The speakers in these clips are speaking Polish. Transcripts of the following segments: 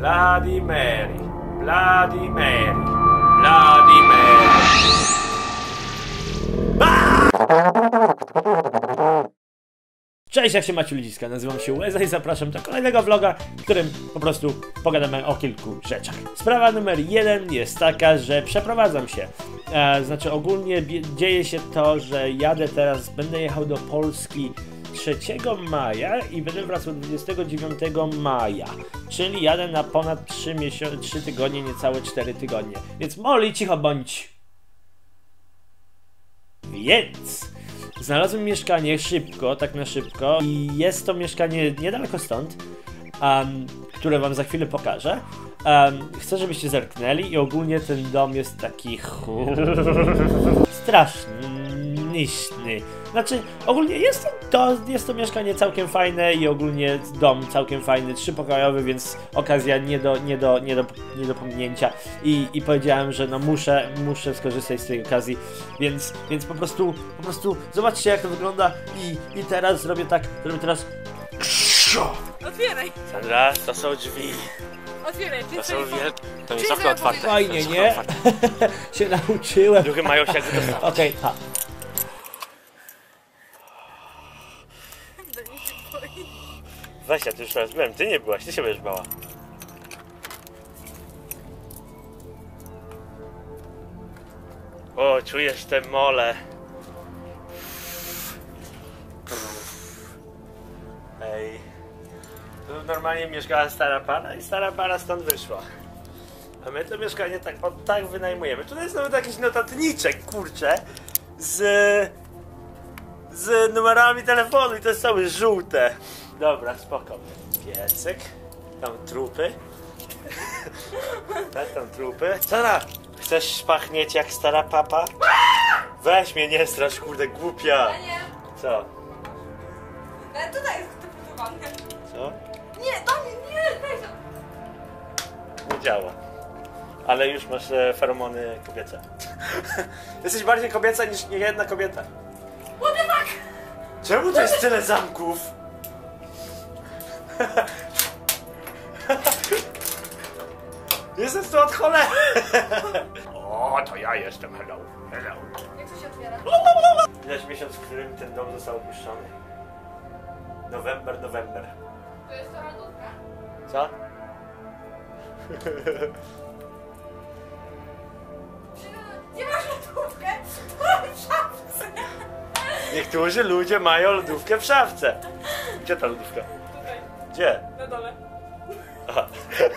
Bloody Mary. Bloody Mary. Bloody Mary. Cześć, jak się macie ludziska, nazywam się Łeza i zapraszam do kolejnego vloga, w którym po prostu pogadamy o kilku rzeczach. Sprawa numer jeden jest taka, że przeprowadzam się. E, znaczy ogólnie dzieje się to, że jadę teraz, będę jechał do Polski 3 maja i będę wracał 29 maja, czyli jadę na ponad 3, miesiące, 3 tygodnie, niecałe 4 tygodnie. Więc Molly, cicho bądź! Więc znalazłem mieszkanie szybko, tak na szybko i jest to mieszkanie niedaleko stąd, em, które wam za chwilę pokażę. Em, chcę, żebyście zerknęli i ogólnie ten dom jest taki straszny. Znaczy, ogólnie jest to, to, jest to mieszkanie całkiem fajne i ogólnie dom całkiem fajny, trzypokojowy, więc okazja nie do, nie do, nie do, nie do pominięcia. I, I powiedziałem, że no muszę, muszę skorzystać z tej okazji, więc, więc po prostu, po prostu zobaczcie jak to wygląda i, i teraz zrobię tak, zrobię teraz... Otwieraj, Sandra, to są drzwi. otwieraj, To są wiel... To są okno otwarte. Fajnie, jest nie? się nauczyłem. Drugie mają się dostawać. Okej, ha. do nich się boi. Weź, ja tu już raz byłem, ty nie byłaś, ty się będziesz bała. O, czujesz te mole. Ej. Tu normalnie mieszkała stara para i stara para stąd wyszła. A my to mieszkanie tak, o, tak wynajmujemy. Tutaj jest nawet jakiś notatniczek, kurczę, z z numerami telefonu i to jest całe żółte. Dobra, spoko. Piecyk. Tam trupy. tak, tam trupy. Sara, chcesz pachnieć jak stara papa? Weź mnie, nie strasz, kurde, głupia. Nie, Co? ale tutaj jest dobudowane. Co? Nie, tam nie, to. Nie działa. Ale już masz e, feromony kobiece. Jesteś bardziej kobieca niż nie jedna kobieta. What the fuck? Czemu to jest tyle zamków? Jestem tu od cholery. O, to ja jestem, hello, hello. Jak to się otwiera? Widać miesiąc, w którym ten dom został opuszczony. November, November. To jest to lodówka. Co? Nie masz lodówkę? W szafce. Niektórzy ludzie mają lodówkę w szafce. Gdzie ta lodówka? Gdzie? na dole. Aha.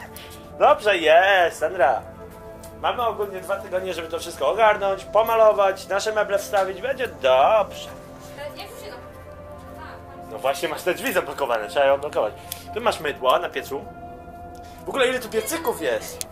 Dobrze, jest, Sandra. Mamy ogólnie dwa tygodnie, żeby to wszystko ogarnąć, pomalować, nasze meble wstawić, będzie dobrze. E, Jak się? Tak, tam No właśnie, masz te drzwi zablokowane, trzeba je odblokować. Tu masz mydło na piecu. W ogóle ile tu piecyków jest?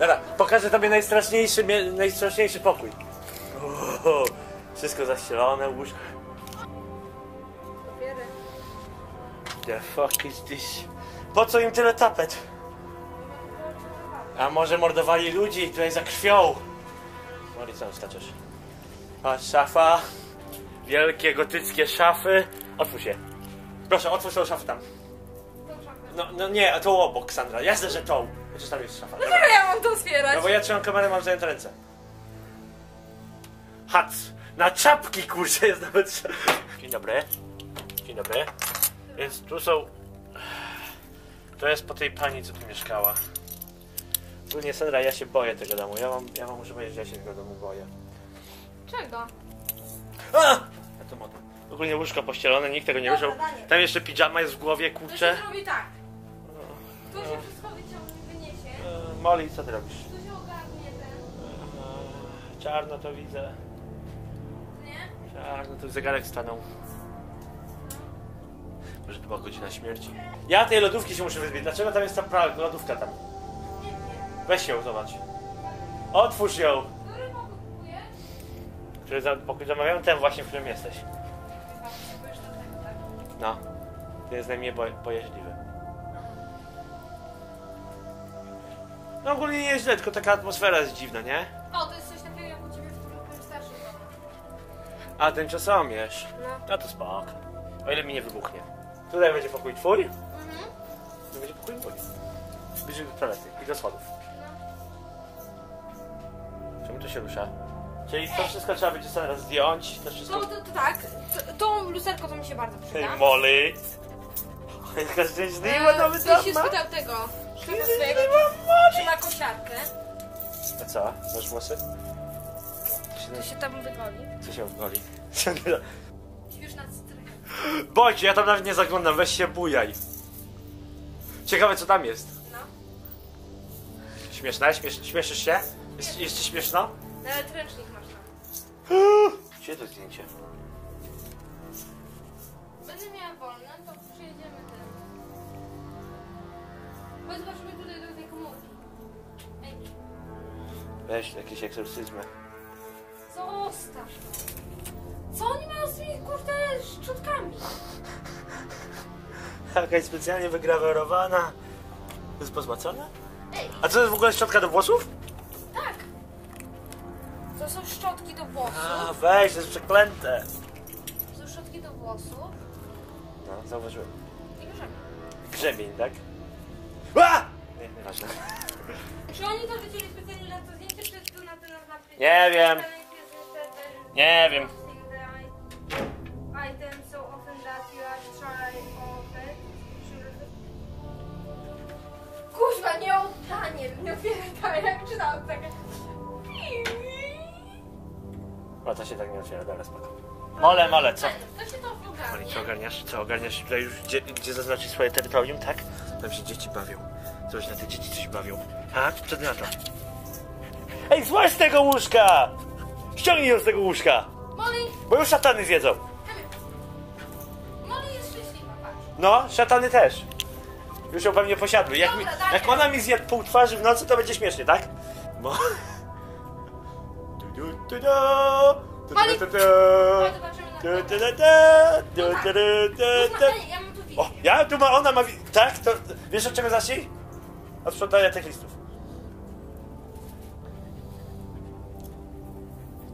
Dobra, pokażę tobie najstraszniejszy, najstraszniejszy pokój. Uuu, wszystko zaścielone, łóżko. The fuck is this? Po co im tyle tapet? A może mordowali ludzi tutaj za krwią? Mori, co skaczesz? Patrz, szafa. Wielkie gotyckie szafy. Otwórz je. Proszę, otwórz tą szafę tam. No, no nie, a tą obok, Sandra. Jasne, że tą. Chociaż tam jest szafa. Dlaczego ja mam to otwierać? No bo ja trzymam kamerę, mam zajęte ręce. Hac. Na czapki, kurczę, jest nawet... Dzień dobry. Dzień dobry. Więc tu są... To jest po tej pani, co tu mieszkała. Ogólnie, Sandra, ja się boję tego domu. Ja wam, ja wam muszę powiedzieć, że ja się tego domu boję. Czego? A! Ja to modę. Ogólnie łóżko pościelone, nikt tego nie Dobra, ruszał. Daniel. Tam jeszcze pijama jest w głowie, To się kurczę. zrobi tak. Tu się wszystko wyciągnie, wyniesie. E, Molly, co ty robisz? Tu się ogarnie ten. E, Czarno to widzę. Nie? Tak, no to zegarek stanął. Może to była godzina śmierci. Ja tej lodówki się muszę wyzbyć. Dlaczego tam jest ta pra- lodówka tam? Weź ją, zobacz. Otwórz ją. Który pokój za, zamawiałem, ten właśnie, w którym jesteś. No. Ten jest najmniej boj- bojaźliwy. No ogólnie nie jest źle, tylko taka atmosfera jest dziwna, nie? O, to jest coś takiego jak u ciebie w tym starszym domu. A tymczasomierz. No. No to spoko. O ile mi nie wybuchnie. Tutaj będzie pokój twój. Mhm. Nie będzie pokoju woli. Bliżej do toalety i do schodów. Czemu to się rusza? Czyli to wszystko trzeba będzie sobie raz zdjąć, to wszystko... To, to, to tak, to, to lusterko to mi się bardzo przyda. Hej, Molly! Jaka szczęśliwa E, nowy Ktoś się spytał tego, szefa swojego, czy ma kosiarkę. A co? Masz włosy? To się tam wygoli. Co się goli? Już na cytrynę. Bądź, ja tam nawet nie zaglądam, weź się bujaj. Ciekawe co tam jest. No. Śmieszne? Śmiesz, śmieszysz się? Jest, jest ci śmieszno? Nawet ręcznik masz tam. Gdzie to zdjęcie? Będę miała wolne, to przyjedziemy ten. Bo zobaczymy tutaj do tej komórki. Ej, Weź jakieś eksorcyzmy. zostaw. Co oni mają z tymi kurde szczotkami? Jakaś specjalnie wygrawerowana. To jest pozłacone? Ej, A co to jest w ogóle szczotka do włosów? tak. To są szczotki do A, włosów. weź, to jest przeklęte. To są szczotki do włosów. No, zauważyłem. I grzebie. Grzebień, tak? A! Nie, nieważne. Czy oni to wycięli specjalnie na to zdjęcie, czy tu na ten na Nie wiem. Nie wiem. Kuźwa, nie oddanie, nie otwieraj, jak czytałam takie. O, to się tak nie otwiera, dobra, spoko. Mole, mole, co? To się to Moli, co ogarniasz? Co ogarniasz tutaj już, gdzie, gdzie zaznaczyć swoje terytorium, tak? Tam się dzieci bawią. Coś na te dzieci coś bawią. Ha? Przed na to. Ej, złaź z tego łóżka! Ściągnij ją z tego łóżka! Molly, Bo już szatany zjedzą. Molly jest szczęśliwa, patrz. No, szatany też. Już ją pewnie posiadły. Jak, mi, jak ona mi zje pół twarzy w nocy, to będzie śmiesznie, tak? Bo... O, ja tu ma, ona ma, tak? To, wiesz od czego zacznij? Od sprzątania tych listów.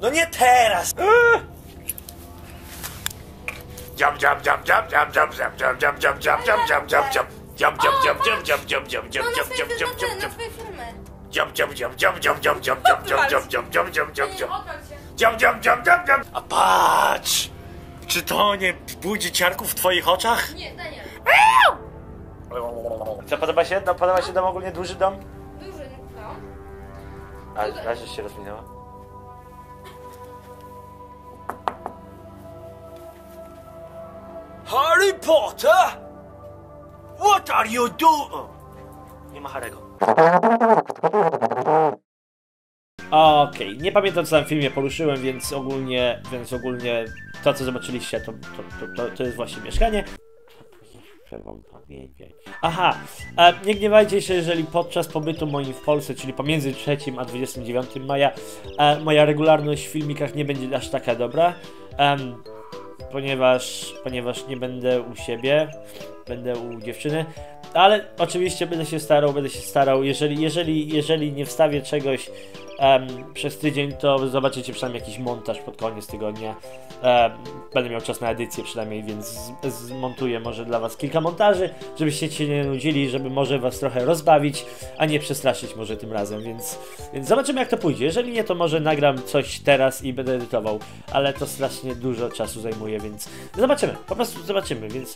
No nie teraz! Eee! Jump, jump, jump, jump, jump, jump, jump, jump, jump, jump, jump, jump, jump, jump, jump. Jump, jump, jump, jump, jump, jump, jump, No, jump, na jump, swoje jump, jump, filmy, jump, na jump. swoje filmy. Jump, jump, jump, jump, jump, jump, jump, jump, jump, jump, jump, jump, jump, jump, jump, jump, jump. Odwal się. Jump, jump, jump, jump, jump. A patrz! Czy to nie budzi ciarków w twoich oczach? Nie, Daniel. Co podoba się? No, podoba się dom ogólnie duży dom? Duży, no. A, że się rozminęła. Harry Potter! What are you doing? Nie ma Harego. Okej, nie pamiętam co tam w filmie poruszyłem, więc ogólnie, więc ogólnie to co zobaczyliście to, to, to, to, jest właśnie mieszkanie. Aha, e, nie gniewajcie się, jeżeli podczas pobytu moim w Polsce, czyli pomiędzy 3 a 29 maja, e, moja regularność w filmikach nie będzie aż taka dobra, em, ponieważ, ponieważ nie będę u siebie, będę u dziewczyny, ale oczywiście będę się starał, będę się starał, jeżeli, jeżeli, jeżeli nie wstawię czegoś em, przez tydzień, to zobaczycie przynajmniej jakiś montaż pod koniec tygodnia. Em, będę miał czas na edycję przynajmniej, więc zmontuję może dla Was kilka montaży, żebyście się nie nudzili, żeby może Was trochę rozbawić, a nie przestraszyć może tym razem, więc, więc zobaczymy jak to pójdzie. Jeżeli nie, to może nagram coś teraz i będę edytował, ale to strasznie dużo czasu zajmuje, więc zobaczymy, po prostu zobaczymy, więc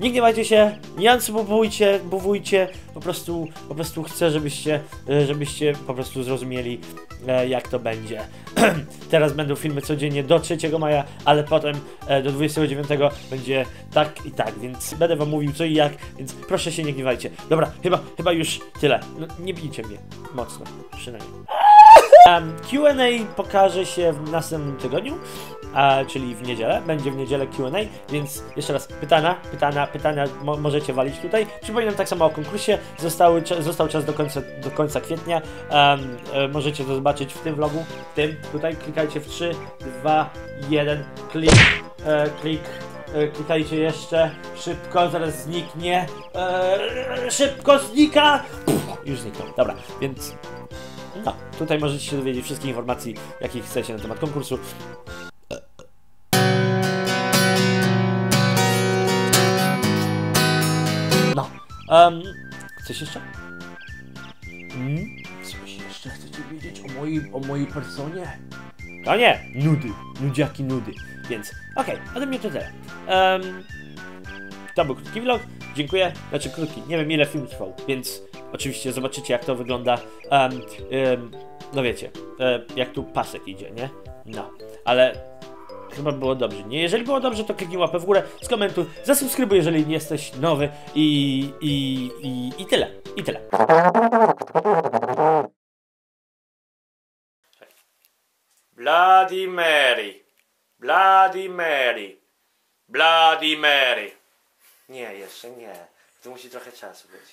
nie gniewajcie się, nie ansubowujcie, bówujcie, po prostu, po prostu chcę, żebyście, e, żebyście po prostu zrozumieli, jak to będzie. Teraz będą filmy codziennie do 3 maja, ale potem e, do 29 będzie tak i tak, więc będę wam mówił co i jak, więc proszę się nie gniewajcie. Dobra, chyba, chyba już tyle. No, nie bijcie mnie mocno, przynajmniej. QA pokaże się w następnym tygodniu, a, czyli w niedzielę. Będzie w niedzielę QA, więc jeszcze raz pytania, pytania, pytania mo możecie walić tutaj. Przypominam tak samo o konkursie. Zostały, został czas do końca, do końca kwietnia. Um, e, możecie to zobaczyć w tym vlogu. W tym tutaj klikajcie w 3, 2, 1, klik, e, klik. e, Klikajcie jeszcze, szybko, zaraz zniknie. E, szybko znika! Już zniknął. Dobra, więc no, tutaj możecie się dowiedzieć wszystkich informacji, jakich chcecie na temat konkursu. No, Um, coś jeszcze? Hmm? Coś jeszcze chcecie wiedzieć o mojej, o mojej personie? To nie, nudy, nudziaki nudy. Więc, okej, ode mnie to tyle. Um, to był krótki vlog, dziękuję. Znaczy krótki, nie wiem ile film trwał, więc oczywiście zobaczycie jak to wygląda. Um, um, no wiecie, e, jak tu pasek idzie, nie? No, ale chyba było dobrze. Nie, jeżeli było dobrze, to kliknij łapę w górę, skomentuj, zasubskrybuj, jeżeli nie jesteś nowy i, i, i, i tyle, i tyle. Bloody Mary, Bloody Mary, Bloody Mary. Nie, jeszcze nie. To musi trochę czasu być.